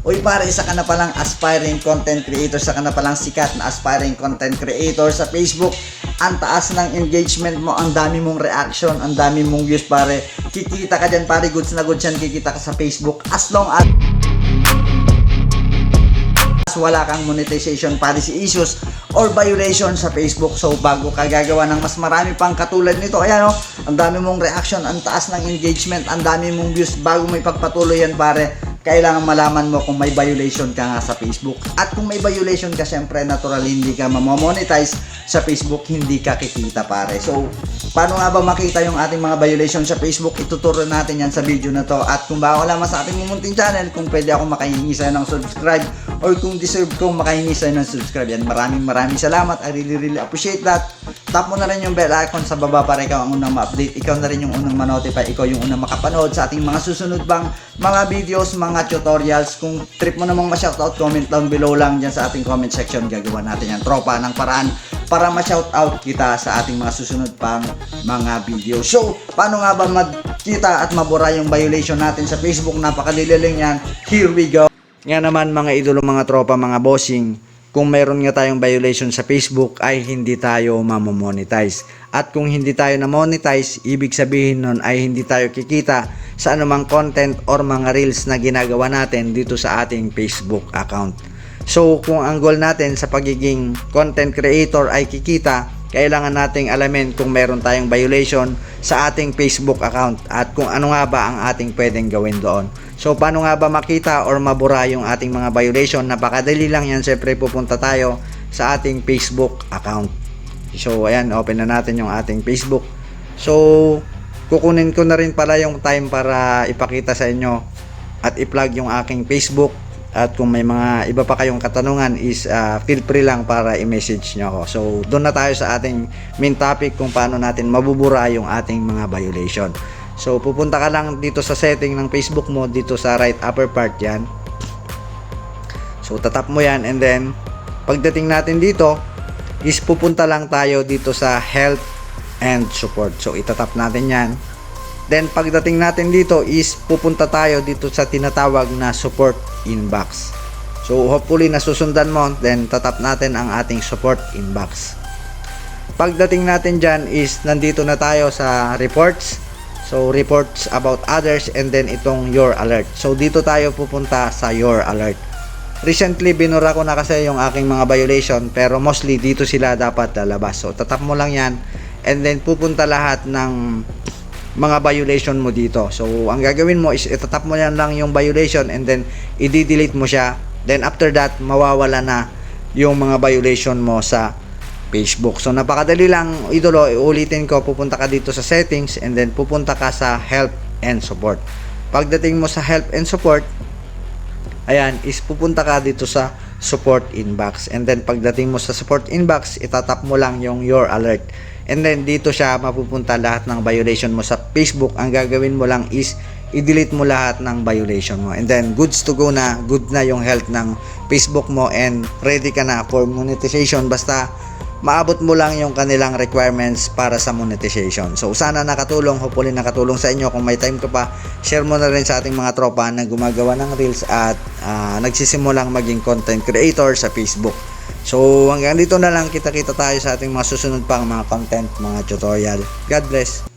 Uy pare, isa ka na palang aspiring content creator, isa ka na palang sikat na aspiring content creator sa Facebook. Ang taas ng engagement mo, ang dami mong reaction, ang dami mong views pare. Kikita ka dyan pare, goods na goods yan, kikita ka sa Facebook. As long as wala kang monetization policy issues or violation sa Facebook. So, bago ka gagawa ng mas marami pang katulad nito, ayan o, ang dami mong reaction, ang taas ng engagement, ang dami mong views, bago may pagpatuloy yan pare, kailangan malaman mo kung may violation ka nga sa Facebook. At kung may violation ka, syempre, natural, hindi ka mamonetize sa Facebook, hindi ka kikita pare. So, paano nga ba makita yung ating mga violation sa Facebook? Ituturo natin yan sa video na to. At kung bago lamang sa ating mumunting channel, kung pwede ako makahingi sa'yo ng subscribe or kung deserve kong makahingi sa'yo ng subscribe yan, maraming maraming salamat. I really really appreciate that. Tap mo na rin yung bell icon sa baba para ikaw ang unang ma-update. Ikaw na rin yung unang ma-notify. Ikaw yung unang makapanood sa ating mga susunod bang mga videos, mga tutorials. Kung trip mo namang ma-shoutout, comment down below lang dyan sa ating comment section. Gagawa natin yan. Tropa ng paraan para ma-shoutout kita sa ating mga susunod pang mga video. So, paano nga ba magkita at mabura yung violation natin sa Facebook? Napakadililing yan. Here we go. Nga naman mga idolo, mga tropa, mga bossing, kung meron nga tayong violation sa Facebook ay hindi tayo mamomonetize. At kung hindi tayo na monetize, ibig sabihin nun ay hindi tayo kikita sa anumang content or mga reels na ginagawa natin dito sa ating Facebook account. So kung ang goal natin sa pagiging content creator ay kikita, kailangan nating alamin kung meron tayong violation sa ating Facebook account at kung ano nga ba ang ating pwedeng gawin doon. So paano nga ba makita or mabura yung ating mga violation? Napakadali lang yan. Siyempre pupunta tayo sa ating Facebook account. So ayan, open na natin yung ating Facebook. So kukunin ko na rin pala yung time para ipakita sa inyo at i-plug yung aking Facebook at kung may mga iba pa kayong katanungan is uh, feel free lang para i-message nyo ako. So doon na tayo sa ating main topic kung paano natin mabubura yung ating mga violation. So pupunta ka lang dito sa setting ng Facebook mo dito sa right upper part yan. So tatap mo yan and then pagdating natin dito is pupunta lang tayo dito sa health and support. So itatap natin yan. Then pagdating natin dito is pupunta tayo dito sa tinatawag na support inbox. So hopefully nasusundan mo then tatap natin ang ating support inbox. Pagdating natin dyan is nandito na tayo sa reports. So reports about others and then itong your alert. So dito tayo pupunta sa your alert. Recently binura ko na kasi yung aking mga violation pero mostly dito sila dapat lalabas. So tatap mo lang yan and then pupunta lahat ng mga violation mo dito. So, ang gagawin mo is itatap mo yan lang yung violation and then i-delete mo siya. Then after that, mawawala na yung mga violation mo sa Facebook. So, napakadali lang, idolo, ulitin ko, pupunta ka dito sa settings and then pupunta ka sa help and support. Pagdating mo sa help and support, ayan, is pupunta ka dito sa support inbox. And then pagdating mo sa support inbox, itatap mo lang yung your alert. And then dito siya mapupunta lahat ng violation mo sa Facebook. Ang gagawin mo lang is i-delete mo lahat ng violation mo. And then goods to go na, good na yung health ng Facebook mo and ready ka na for monetization basta maabot mo lang yung kanilang requirements para sa monetization. So sana nakatulong, hopefully nakatulong sa inyo. Kung may time ka pa, share mo na rin sa ating mga tropa na gumagawa ng reels at uh, nagsisimulang maging content creator sa Facebook. So hanggang dito na lang kita-kita tayo sa ating mga susunod pang mga content, mga tutorial. God bless!